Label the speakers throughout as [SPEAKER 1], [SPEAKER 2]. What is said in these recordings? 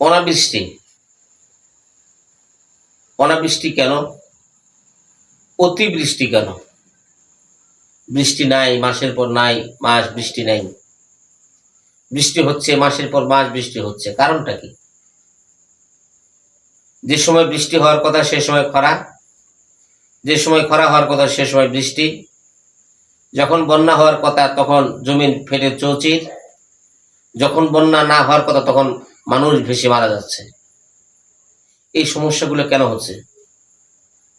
[SPEAKER 1] অনাবৃষ্টি। অনাবৃষ্টি কেন? অতিবৃষ্টি কেন? বৃষ্টি নাই, মাসের পর নাই, মাস বৃষ্টি নাই। বৃষ্টি হচ্ছে, মাসের পর মাস বৃষ্টি হচ্ছে। কারণটা কি? যে সময় বৃষ্টি হওয়ার কথা, সে সময় খরা। যে সময় খরা হওয়ার কথা, সে সময় বৃষ্টি। যখন বন্যা হওয়ার কথা, তখন জমিন ফেটে চৌচির। যখন বন্যা না হওয়ার কথা, তখন মানুষ ভেসে মারা যাচ্ছে। এই সমস্যাগুলো কেন হচ্ছে?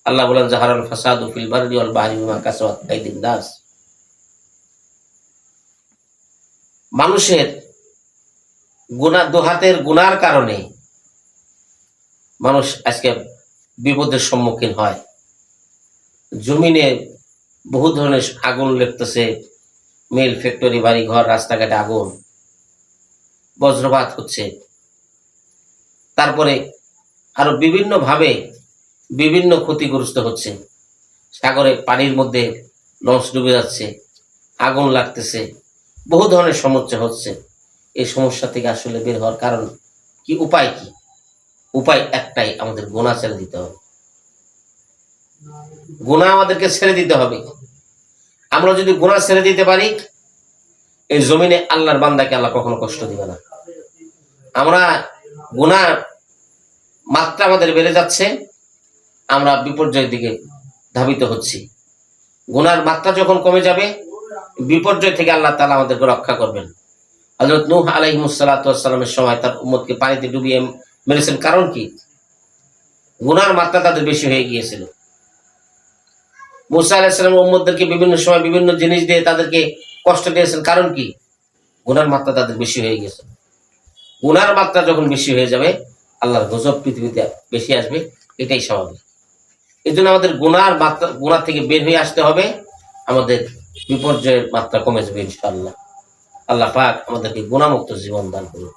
[SPEAKER 1] আল্লাহ বলেন, জাহারুল ফাসাদ ফিল বাররি ওয়াল বাহরি বিমা আইদিন নাস। মানুষের গুণা দুহাতের গুনার কারণে মানুষ আজকে বিপদের সম্মুখীন হয়। জমিনে বহু ধরনের আগুন লেগতেছে, মিল ফ্যাক্টরি বাড়ি ঘর রাস্তাঘাটে আগুন, বজ্রপাত হচ্ছে। তারপরে আরও বিভিন্ন ভাবে বিভিন্ন ক্ষতিগ্রস্ত হচ্ছে। সাগরে পানির মধ্যে লঞ্চ ডুবে যাচ্ছে, আগুন লাগতেছে, বহু ধরনের সমস্যা হচ্ছে। এই সমস্যা থেকে আসলে বের হওয়ার কারণ কি, উপায় কি? উপায় একটাই, আমাদের গোনা ছেড়ে দিতে হবে। গোনা আমাদেরকে ছেড়ে দিতে হবে। আমরা যদি গোনা ছেড়ে দিতে পারি, এই জমিনে আল্লাহর বান্দাকে আল্লাহ কখনো কষ্ট দিবে না। আমরা গুনার মাত্রা আমাদের বেড়ে যাচ্ছে, আমরা বিপর্যয়ের দিকে ধাবিত হচ্ছি। গুনার মাত্রা যখন কমে যাবে, বিপর্যয় থেকে আল্লাহ তালা আমাদেরকে রক্ষা করবেন। হজরত নূহ আলহিমুসাল্লামের সময় তার উম্মতকে পানিতে ডুবিয়ে মেরেছেন কারণ কি? গুনার মাত্রা তাদের বেশি হয়ে গিয়েছিল। মুসা আলাহিসাল্লাম উম্মদদেরকে বিভিন্ন সময় বিভিন্ন জিনিস দিয়ে তাদেরকে কষ্ট দিয়েছেন, কারণ কি? গুনার মাত্রা তাদের বেশি হয়ে গেছে গুনার মাত্রা যখন বেশি হয়ে যাবে আল্লাহর গজব পৃথিবীতে বেশি আসবে, এটাই স্বাভাবিক। এই জন্য আমাদের গুনার মাত্রা গুণার থেকে বের হয়ে আসতে হবে। আমাদের বিপর্যয়ের মাত্রা কমে যাবে ইনশাআল্লাহ। আল্লাহ পাক আমাদেরকে গুণামুক্ত জীবন দান করুন